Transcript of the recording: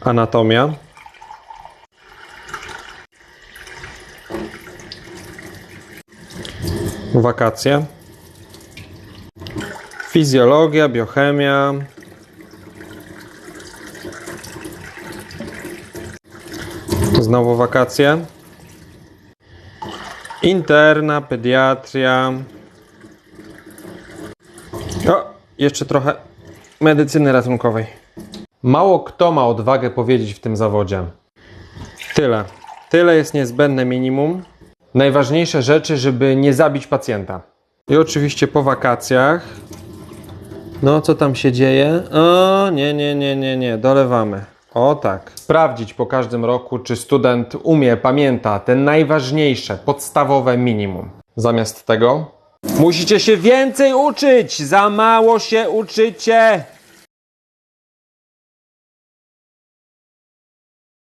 Anatomia. Wakacje. Fizjologia, biochemia. Znowu wakacje. Interna, pediatria. O, jeszcze trochę medycyny ratunkowej. Mało kto ma odwagę powiedzieć w tym zawodzie. Tyle. Tyle jest niezbędne minimum. Najważniejsze rzeczy, żeby nie zabić pacjenta. I oczywiście po wakacjach. No, co tam się dzieje? O, nie, nie, nie, nie, nie, dolewamy. O tak. Sprawdzić po każdym roku, czy student umie, pamięta te najważniejsze, podstawowe minimum. Zamiast tego musicie się więcej uczyć! Za mało się uczycie!